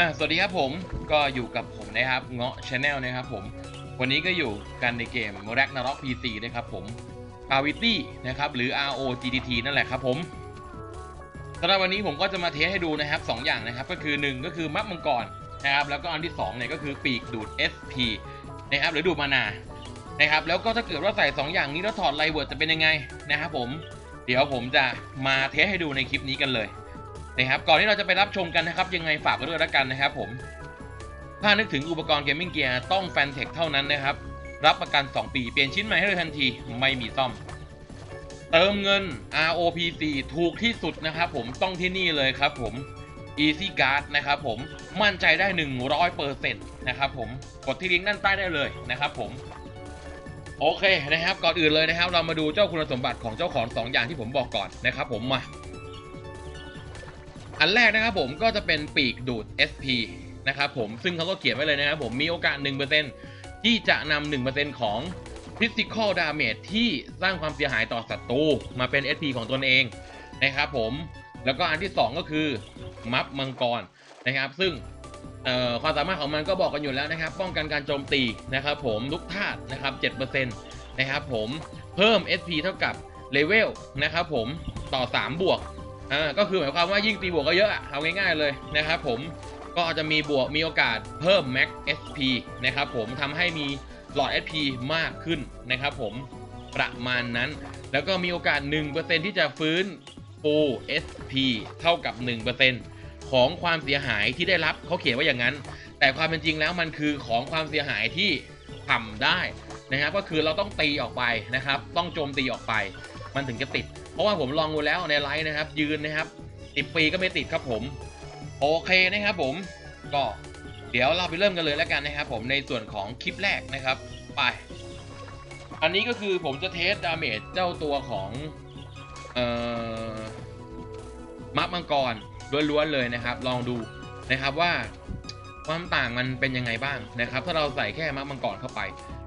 อะสวัสดีครับผมก็อยู่กับผมนะครับเงาะชาแนลนะครับผม วันนี้ก็อยู่กันในเกม r a g n a r o k PC นะครับผม p a v i t y นะครับหรือ ROGDT นั่นแหละครับผมสำหรับวันนี้ผมก็จะมาเทสให้ดูนะครับ2อย่างนะครับ ก็คือ 1 ก็คือมักมังกรนะครับแล้วก็อันที่2เนี่ยก็คือปีกดูด SP นะครับหรือดูดมานานะครับแล้วก็ถ้าเกิดว่าใส่ 2 อย่างนี้แล้วถอดไลเวิร์ดจะเป็นยังไงนะครับผม เดี๋ยวผมจะมาเทสให้ดูในคลิปนี้กันเลย นะครับก่อนที่เราจะไปรับชมกันนะครับยังไงฝากไว้ด้วยแล้วกันนะครับผมถ้านึกถึงอุปกรณ์เกมมิ่งเกียร์ต้องแฟนเทคเท่านั้นนะครับ รับประกัน 2 ปีเปลี่ยนชิ้นใหม่ให้เลยทันทีไม่มีซ่อม เติมเงิน ROPC ถูกที่สุดนะครับผมต้องที่นี่เลยครับผม Easy Card นะครับผมมั่นใจได้ 100%นะครับผมกดที่ลิงก์ด้านใต้ได้เลยนะครับผมโอเคนะครับก่อนอื่นเลยนะครับ เรามาดูเจ้าคุณสมบัติของเจ้าของ 2 อย่างที่ผมบอกก่อนนะครับผมมา อันแรกนะครับผมก็จะเป็นปีกดูด SP นะครับผมซึ่งเขาก็เขียนไว้เลยนะครับผมมีโอกาส 1%ที่จะนำ1%ของ Physical Damage ที่สร้างความเสียหายต่อศัตรูมาเป็น SP ของตนเองนะครับผมแล้วก็อันที่ 2 ก็คือมัฟมังกรนะครับ ซึ่งความสามารถของมันก็บอกกันอยู่แล้วนะครับ ป้องกันการโจมตีนะครับ ผมทุกธาตุนะครับ7%นะครับผมเพิ่ม SP เท่ากับเลเวลนะครับผมต่อ 3 บวก อ่าก็คือหมายความว่ายิ่งตีบวกก็เยอะเอาง่ายๆเลยนะครับผมก็จะมีบวกมีโอกาสเพิ่ม Max SP นะครับผมทำให้มีหลอด SP มากขึ้นนะครับผมประมาณนั้น แล้วก็มีโอกาส 1%ที่จะฟื้น Full SP เท่ากับ 1%ของความเสียหายที่ได้รับเขาเขียนว่าอย่างนั้น แต่ความเป็นจริงแล้วมันคือของความเสียหายที่ทำได้นะครับก็คือเราต้องตีออกไปนะครับ ต้องโจมตีออกไป มันถึงจะติด ราะว่าผมลองดูแล้วในไลฟ์นะครับ ยืนนะครับติดปีก็ไม่ติดครับผม โอเคนะครับผมก็เดี๋ยวเราไปเริ่มกันเลยแล้วกันนะครับ ผมในส่วนของคลิปแรกนะครับ ไป อันนี้ก็คือผมจะเทสดาเมจเจ้าตัวของเอ่อมัฟมังกรล้วนๆเลยนะครับ ลองดูนะครับว่าความต่างมันเป็นยังไงบ้างนะครับ ถ้าเราใส่แค่มัฟมังกรเข้าไป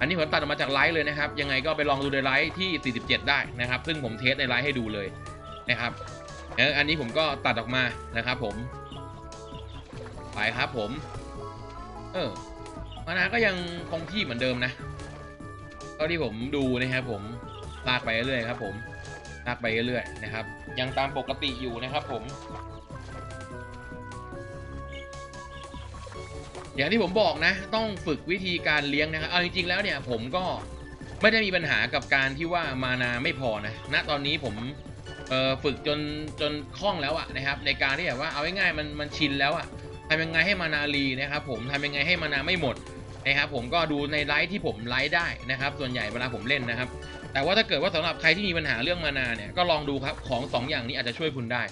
อันนี้ผมตัดออกมาจากไลฟ์เลยนะครับ ยังไงก็ไปลองดูในไลฟ์ที่ 47 ได้นะครับ ซึ่งผมเทสในไลฟ์ให้ดูเลยนะครับอออันนี้ผมก็ตัดออกมานะครับ ผม ไปครับผม เออมานาก็ยังคงที่เหมือนเดิมนะเท่าที่ผมดูนะครับ ผมลากไปเรื่อยๆครับ ผมลากไปเรื่อยๆนะครับ ยังตามปกติอยู่นะครับ ผม อย่างที่ผมบอกนะ ต้องฝึกวิธีการเลี้ยงนะครับเอาจริงๆแล้วเนี่ยผมก็ไม่ได้มีปัญหากับการที่ว่ามานาไม่พอนะณตอนนี้ผมฝึกจนจนคล่องแล้วอะนะครับ ในการที่แบบว่าเอาง่ายๆมันมันชินแล้วอะทำยังไงให้มานารีนะครับผมทำยังไงให้มานาไม่หมดนะครับผมก็ดูในไลฟ์ที่ผมไลฟ์ได้นะครับ ส่วนใหญ่เวลาผมเล่นนะครับ แต่ว่าถ้าเกิดว่าสำหรับใครที่มีปัญหาเรื่องมานาเนี่ยก็ลองดูครับของสองอย่างนี้อาจจะช่วยคุณได้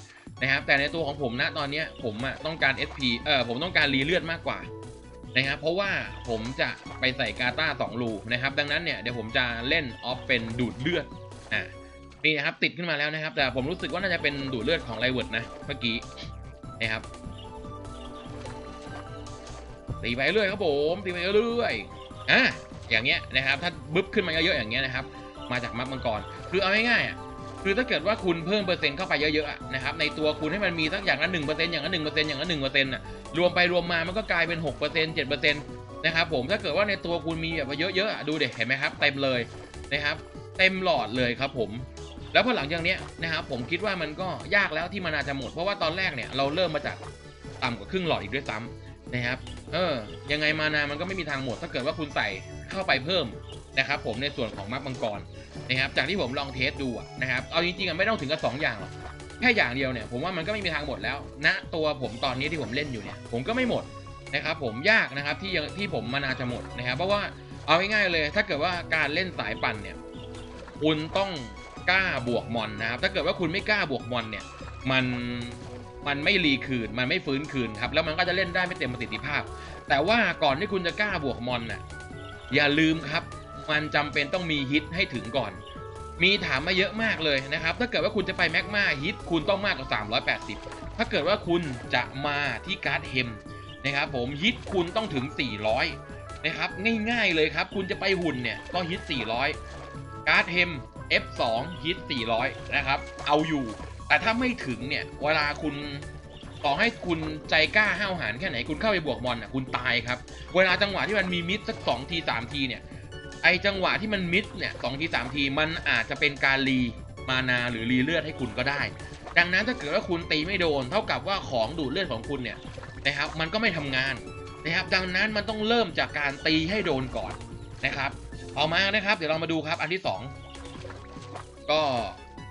นะครับแต่ในตัวของผมนะตอนนี้ผมอะต้องการ SP เออผมต้องการรีเลือดมากกว่า นะครับ เพราะว่าผมจะไปใส่กาตาสองรูนะครับ ดังนั้นเนี่ยเดี๋ยวผมจะเล่นออฟเป็นดูดเลือดอ่านี่นะครับติดขึ้นมาแล้วนะครับ แต่ผมรู้สึกว่าน่าจะเป็นดูดเลือดของไลเวิร์ดนะเมื่อกี้นะครับตีไปเรื่อยครับผมตีไปเรื่อยอะอย่างเงี้ยนะครับ ถ้าบึ๊บขึ้นมาเยอะๆอย่างเงี้ยนะครับ มาจากมัฟมังกรคือเอาง่ายๆอะ คือถ้าเกิดว่าคุณเพิ่มเปอร์เซ็นต์เข้าไปเยอะๆอะนะครับในตัวคุณให้มันมีสักอย่างละหนึ่งเปอร์เซ็นต์อย่างละหนึ่งเปอร์เซ็นต์อย่างละหนึ่งเปอร์เซ็นต์อะรวมไปรวมมามันก็กลายเป็น6% 7%นต์เจ็ดเปอร์เซ็นต์นะครับผมถ้าเกิดว่าในตัวคุณมีแบบเยอะๆอะดูเด็เห็นไหมครับเต็มเลยนะครับเต็มหลอดเลยครับผมแล้วพอหลังจากนี้นะครับผมคิดว่ามันก็ยากแล้วที่มันอาจจะหมดเพราะว่าตอนแรกเนี่ยเราเริ่มมาจากต่ำกว่าครึ่งหลอดอีกด้วยซ้ำนะครับเออยังไงมานามันก็ไม่มีทางหมด ถ้าเกิดว่าคุณใส่เข้าไปเพิ่มนะครับผมในส่วนของมักมังกร นะครับจากที่ผมลองเทสดูนะครับเอาจริงๆอะไม่ต้องถึงกับสองอย่างหรอกแค่อย่างเดียวเนี่ยผมว่ามันก็ไม่มีทางหมดแล้วณนะตัวผมตอนนี้ที่ผมเล่นอยู่เนี่ยผมก็ไม่หมดนะครับผมยากนะครับที่ยังที่ผมมานาจะหมดนะครับเพราะว่าเอาง่ายๆเลย ถ้าเกิดว่าการเล่นสายปั่นเนี่ยคุณต้องกล้าบวกมอนนะครับถ้าเกิดว่าคุณไม่กล้าบวกมอนเนี่ยมันมันไม่รีคืนมันไม่ฟื้นคืนครับแล้วมันก็จะเล่นได้ไม่เต็มประสิทธิภาพ แต่ว่าก่อนที่คุณจะกล้าบวกมอนน่ะอย่าลืมครับ มันจำเป็นต้องมีฮิตให้ถึงก่อน มีถามมาเยอะมากเลยนะครับ ถ้าเกิดว่าคุณจะไปแมกมาฮิตคุณต้องมากกว่า 380 ถ้าเกิดว่าคุณจะมาที่การ์ดเฮมนะครับผมฮิตคุณต้องถึง 400 นะครับง่ายๆเลยครับ คุณจะไปหุ่นเนี่ยก็ฮิต 400 การ์ดเฮม F2 ฮิต 400 นะครับ เอาอยู่ แต่ถ้าไม่ถึงเนี่ย เวลาคุณต่อให้คุณใจกล้าห้าวหาญแค่ไหนคุณเข้าไปบวกมอนอะคุณตายครับ เวลาจังหวะที่มันมีมิดสักสองทีสามทีเนี่ย ไอจังหวะที่มันมิดเนี่ยสองทีสามทีมันอาจจะเป็นการรีมานาหรือรีเลือดให้คุณก็ได้ ดังนั้นถ้าเกิดว่าคุณตีไม่โดน เท่ากับว่าของดูดเลือดของคุณเนี่ยนะครับมันก็ไม่ทำงานนะครับดังนั้นมันต้องเริ่มจากการตีให้โดนก่อนนะครับต่อมานะครับ เดี๋ยวเรามาดูครับอันที่สองก็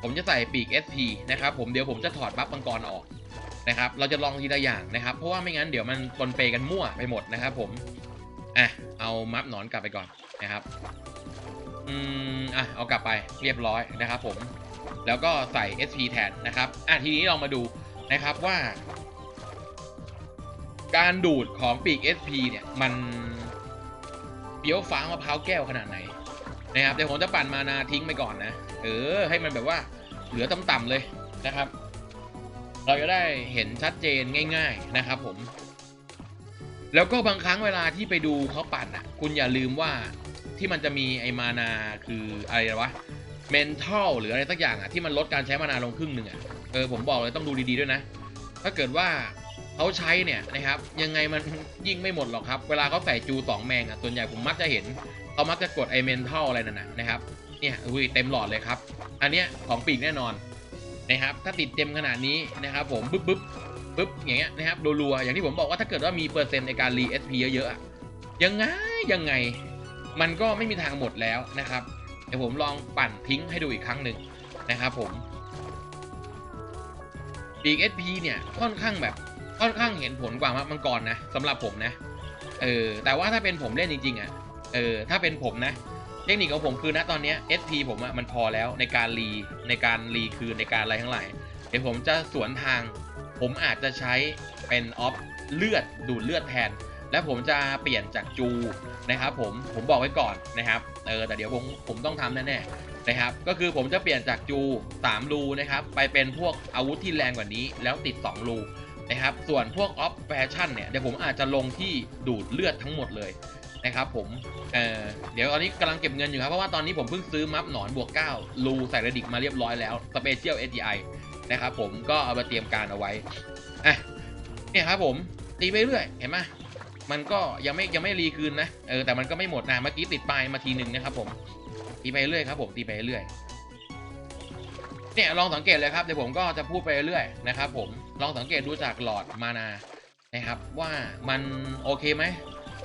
ผมจะใส่ปีก SP นะครับผมเดี๋ยวผมจะถอดบัฟมังกรออกนะครับ เราจะลองทีละอย่างนะครับ เพราะว่าไม่งั้นเดี๋ยวมันปนเปกันมั่วไปหมดนะครับผมอะเอามัฟหนอนกลับไปก่อน นะครับ อืม อะ เอากลับไปเรียบร้อยนะครับผม แล้วก็ใส่ SP แทนนะครับ อะ ทีนี้เรามาดูนะครับว่า การดูดของปีก SP เนี่ย มันเปียวฟ้ามะพร้าวแก้วขนาดไหนนะครับ เดี๋ยวผมจะปั่นมานาทิ้งไปก่อนนะ เออ ให้มันแบบว่าเหลือต่ำๆเลยนะครับ เราจะได้เห็นชัดเจนง่าย ๆนะครับผมแล้วก็บางครั้งเวลาที่ไปดูเขาปั่นอะ คุณอย่าลืมว่า ที่มันจะมีไอมานาคืออะไรวะ mental หรืออะไรสักอย่างอะที่มันลดการใช้มานาลงครึ่งหนึ่งอะเออผมบอกเลยต้องดูดีๆด้วยนะ ถ้าเกิดว่าเขาใช้เนี่ยนะครับยังไงมันยิ่งไม่หมดหรอกครับ เวลาเขาใส่จูสองแมงอะส่วนใหญ่ผมมักจะเห็นเขามักจะกดไอเมนทัลอะไรนั่นนะนะครับเนี่ยอุ้ยเต็มหลอดเลยครับ อันเนี้ยของปีกแน่นอนนะครับถ้าติดเต็มขนาดนี้นะครับผมปึ๊บปึ๊บปึ๊บอย่างเงี้ยนะครับรัวๆอย่างที่ผมบอกว่าถ้าเกิดว่ามีเปอร์เซ็นต์ในการรี SP เยอะๆยังไงยังไง มันก็ไม่มีทางหมดแล้วนะครับ เดี๋ยวผมลองปั่นทิ้งให้ดูอีกครั้งหนึ่งนะครับผมปีก SP เนี่ยค่อนข้างแบบค่อนข้างเห็นผลกว่ามังกรนะสำหรับผมนะ เออแต่ว่าถ้าเป็นผมเล่นจริงๆอะเออถ้าเป็นผมนะ เทคนิคของผมคือนะตอนนี้ SP ผมอะมันพอแล้วในการรีในการรีคืนในการอะไรทั้งหลายเดี๋ยวผมจะสวนทาง ผมอาจจะใช้เป็นออฟเลือดดูดเลือดแทน และผมจะเปลี่ยนจากจู นะครับผมผมบอกไว้ก่อนนะครับเออแต่เดี๋ยวผมผมต้องทำแน่ๆนะครับ ก็คือผมจะเปลี่ยนจากจู3รูนะครับไปเป็นพวกอาวุธที่แรงกว่านี้ แล้วติด 2 รูนะครับ ส่วนพวกออฟแฟชั่นเนี่ยเดี๋ยวผมอาจจะลงที่ดูดเลือดทั้งหมดเลยนะครับผมเออเดี๋ยวตอนนี้กำลังเก็บเงินอยู่ครับ เพราะว่าตอนนี้ผมเพิ่งซื้อมัฟหนอนบวก9รูใส่ระดิกมาเรียบร้อยแล้วสเปเชียล ATI นะครับผมก็เอามาเตรียมการเอาไว้อะเนี่ยครับผมตีไปเรื่อยเห็นไหม มันก็ยังไม่ยังไม่รีคืนนะเออแต่มันก็ไม่หมดนะเมื่อกี้ติดปลายมาทีหนึ่งนะครับผมตีไปเรื่อยครับผมตีไปเรื่อยเนี่ยลองสังเกตเลยครับเดี๋ยวผมก็จะพูดไปเรื่อยนะครับผมลองสังเกตดูจากหลอดมานานะครับว่ามันโอเคไหม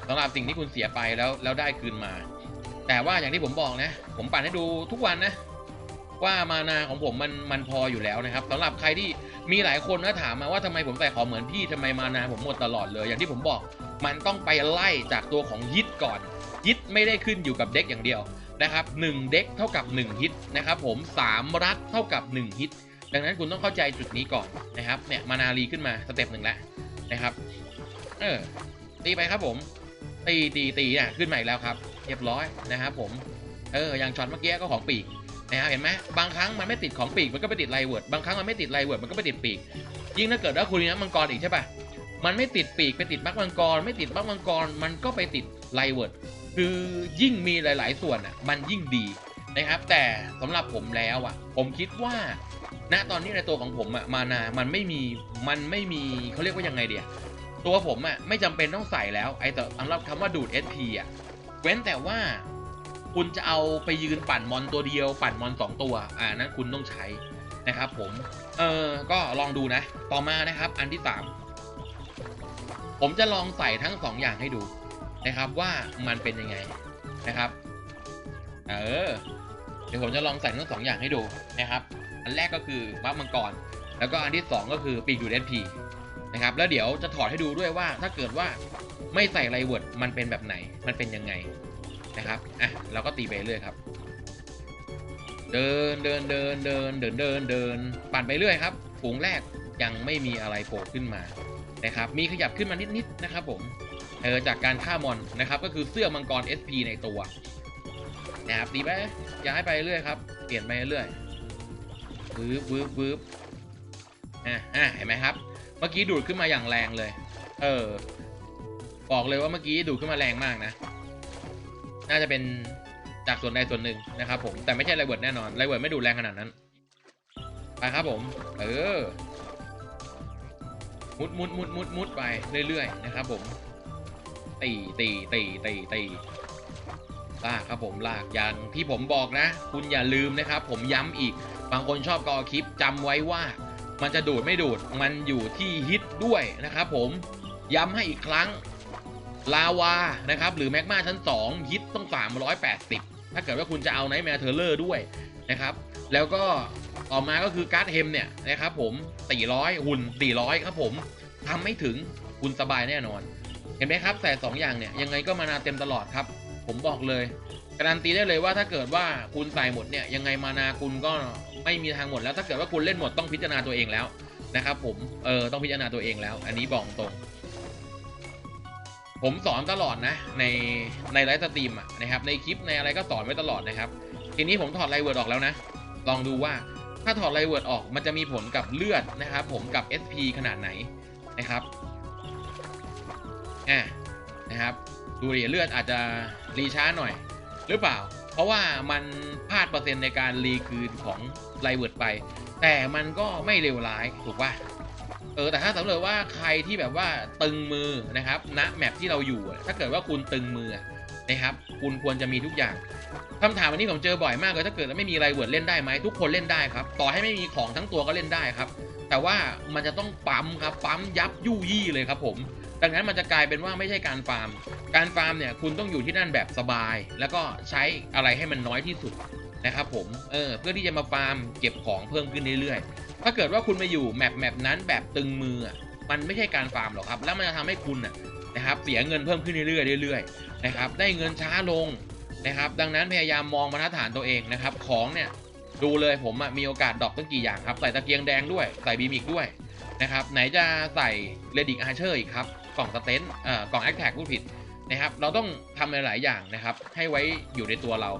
สำหรับสิ่งที่คุณเสียไปแล้วแล้วได้คืนมา แต่ว่าอย่างที่ผมบอกนะ ผมปั่นให้ดูทุกวันนะ ว่ามานาของผมมันมันพออยู่แล้วนะครับสำหรับใครที่มีหลายคนนะถามมาว่าทำไมผมใส่ของเหมือนพี่ทำไมมานาผมหมดตลอดเลย อย่างที่ผมบอกมันต้องไปไล่จากตัวของยิดก่อนยิดไม่ได้ขึ้นอยู่กับเด็กอย่างเดียวนะครับหนึ่งเด็กเท่ากับ 1 ฮิตนะครับผม 3 รัดเท่ากับ 1 ฮิต ดังนั้นคุณต้องเข้าใจจุดนี้ก่อนนะครับเนี่ยมานารีขึ้นมาสเต็ปหนึ่งแล้วนะครับเออตีไปครับผมตีตีตีอะขึ้นมาอีกแล้วครับ เรียบร้อยนะครับผมเอออย่างช็อตเมื่อกี้ก็ของปีก นะครับเห็นไหมบางครั้งมันไม่ติดของปีกมันก็ไปติดไลเวิร์ดบางครั้งมันไม่ติดไลเวิร์ดมันก็ไปติดปีก ยิ่งถ้าเกิดว่าคุณมีน้มังกรอีกใช่ป่ะมันไม่ติดปีกไปติดบักมังกร ไม่ติดบักมังกร มันก็ไปติดไลเวิร์ดคือยิ่งมีหลาย ๆ ส่วนอะมันยิ่งดีนะครับ แต่สำหรับผมแล้วอะ ผมคิดว่าณตอนนี้ในตัวของผมอะมานามันไม่มีมันไม่มีเขาเรียกว่ายังไงเดียตัวผมอะไม่จำเป็นต้องใส่แล้วไอ้แต่สำหรับคำว่าดูด SP อะเว้นแต่ว่า คุณจะเอาไปยืนปั่นมอนตัวเดียว ปั่นมอน2 ตัว อ่านั้นคุณต้องใช้นะครับผม เออก็ลองดูนะ ต่อมานะครับ อันที่ 3 ผมจะลองใส่ทั้ง 2 อย่างให้ดูนะครับว่ามันเป็นยังไงนะครับ เออ เดี๋ยวผมจะลองใส่ทั้งสองอย่างให้ดูนะครับ อันแรกก็คือมัฟมังกร แล้วก็อันที่สองก็คือปีกดูด SP นะครับ แล้วเดี๋ยวจะถอดให้ดูด้วยว่าถ้าเกิดว่าไม่ใส่ไรเวิร์ดมันเป็นแบบไหน มันเป็นยังไง นะครับอะเราก็ตีไปเรื่อยครับ เดินเดินเดินเดินเดินเดินเดินปั่นไปเรื่อยครับฝูงแรกยังไม่มีอะไรโผล่ขึ้นมานะครับ มีขยับขึ้นมานิดๆนะครับผมเออจากการฆ่ามอนนะครับ ก็คือเสื้อมังกร SP ในตัวนะครับตีไปย้ายไปเรื่อยครับ เปลี่ยนไปเรื่อยวืบวืบวืบอะอะเห็นไหมครับ เมื่อกี้ดูดขึ้นมาอย่างแรงเลย เออ บอกเลยว่าเมื่อกี้ดูดขึ้นมาแรงมากนะ น่าจะเป็นจากส่วนใดส่วนหนึ่งนะครับผมแต่ไม่ใช่ไรเวิร์ดแน่นอนไรเวิร์ดไม่ดูแรงขนาดนั้นไปครับผม เออ มุดมุดมุดมุดมุดไปเรื่อยๆนะครับผมตีตีตีตีตีลากครับผมลากอย่างที่ผมบอกนะ คุณอย่าลืมนะครับ ผมย้ำอีก บางคนชอบกอคลิปจำไว้ว่า มันจะดูดไม่ดูดมันอยู่ที่ฮิตด้วยนะครับผมย้ำให้อีกครั้ง ลาวานะครับหรือแมกมาชั้น 2 ฮิตต้อง 380 ถ้าเกิดว่าคุณจะเอาไนท์แมร์เทอร์เลอร์ด้วยนะครับแล้วก็ต่อมาก็คือการ์ดเฮมเนี่ยนะครับผม 400 หุ่น 400 ครับผมทำไม่ถึงคุณสบายแน่นอน เห็นไหมครับแต่2อย่างเนี่ยยังไงก็มานาเต็มตลอดครับ ผมบอกเลยการันตีได้เลยว่าถ้าเกิดว่าคุณใส่หมดเนี่ยยังไงมานาคุณก็ไม่มีทางหมดแล้วถ้าเกิดว่าคุณเล่นหมดต้องพิจารณาตัวเองแล้วนะครับผมเออต้องพิจารณาตัวเองแล้ว อันนี้บอกตรง ผมสอนตลอดนะ ในในไลฟ์สตรีมอะนะครับในคลิปในอะไรก็สอนไว้ตลอดนะครับ ทีนี้ผมถอดไลเวิร์ดออกแล้วนะ ลองดูว่าถ้าถอดไลเวิร์ดออกมันจะมีผลกับเลือดนะครับผมกับ SP ขนาดไหนนะครับอะนะครับดูดิเลือดอาจจะรีช้าหน่อยหรือเปล่า เพราะว่ามันพลาดเปอร์เซ็นต์ในการรีคืนของไลเวิร์ดไป แต่มันก็ไม่เลวร้ายถูกป่ะ เออแต่ถ้าสำเร็จว่าใครที่แบบว่าตึงมือนะครับณแมปที่เราอยู่ถ้าเกิดว่าคุณตึงมือนะครับคุณควรจะมีทุกอย่างคำถามวันนี้ผมเจอบ่อยมากเลยถ้าเกิดไม่มีไรเวิร์ดเล่นได้ไหมทุกคนเล่นได้ครับ ต่อให้ไม่มีของทั้งตัวก็เล่นได้ครับ แต่ว่ามันจะต้องปั๊มครับปั๊มยับยู่ยี่เลยครับผมดังนั้นมันจะกลายเป็นว่าไม่ใช่การฟาร์ม การฟาร์มเนี่ยคุณต้องอยู่ที่นั่นแบบสบาย แล้วก็ใช้อะไรให้มันน้อยที่สุดนะครับผม เออ เพื่อที่จะมาฟาร์มเก็บของเพิ่มขึ้นเรื่อย ถ้าเกิดว่าคุณมาอยู่แมปแมปนั้นแบบตึงมือมันไม่ใช่การฟาร์มหรอกครับ แล้วมันจะทำให้คุณนะครับ เสียเงินเพิ่มขึ้นเรื่อยๆเรื่อยๆนะครับ ได้เงินช้าลงนะครับ ดังนั้นพยายามมองมาตรฐานตัวเองนะครับ ของเนี่ยดูเลยผมมีโอกาสดรอปตั้งกี่อย่างครับ ใส่ตะเกียงแดงด้วย ใส่บีมิกด้วยนะครับ ไหนจะใส่เรดิกอาร์เชอร์อีกครับ กล่องสเตนเอ่อกล่องแอคแท็กพูดผิดนะครับ เราต้องทำหลายๆอย่างนะครับ ให้ไว้อยู่ในตัวเรา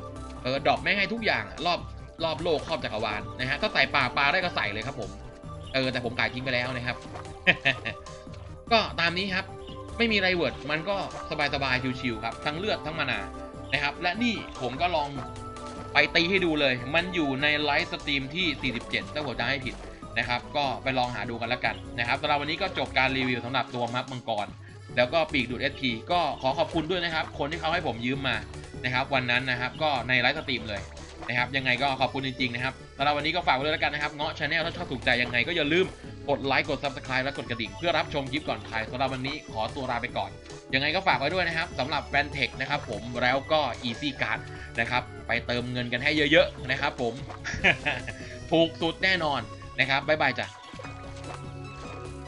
เออดรอปไม่ให้ทุกอย่างรอบ รอบโลกครอบจักรวาลนะฮะก็ใส่ปลาปลาได้ก็ใส่เลยครับผม เออแต่ผมขายทิ้งไปแล้วนะครับ ก็ตามนี้ครับ ไม่มีไรเวิร์ดมันก็สบายๆชิวๆครับ ทั้งเลือดทั้งมานานะครับ และนี่ผมก็ลองไปตีให้ดูเลย มันอยู่ในไลฟ์สตรีมที่ 47 ถ้าผมจะให้ผิดนะครับ ก็ไปลองหาดูกันแล้วกันนะครับสำหรับวันนี้ก็จบการรีวิวสำหรับตัวมัฟมังกร แล้วก็ปีกดูด SP ก็ขอขอบคุณด้วยนะครับ คนที่เขาให้ผมยืมมานะครับ วันนั้นนะครับ ก็ในไลฟ์สตรีมเลย นะครับยังไงก็ขอบคุณจริงๆนะครับสำหรับวันนี้ก็ฝากไว้ด้วยแล้วกันนะครับเงาะชาแนลถ้าชอบถูกใจยังไงก็อย่าลืมกดไลค์กด subscribe และกดกระดิ่งเพื่อรับชมคลิปก่อนใครสำหรับวันนี้ขอตัวลาไปก่อน ยังไงก็ฝากไว้ด้วยนะครับสำหรับแฟนเทคนะครับผมแล้วก็ Easy Card นะครับไปเติมเงินกันให้เยอะๆนะครับผมถูกสุดแน่นอนนะครับบ๊ายบายจ้ะ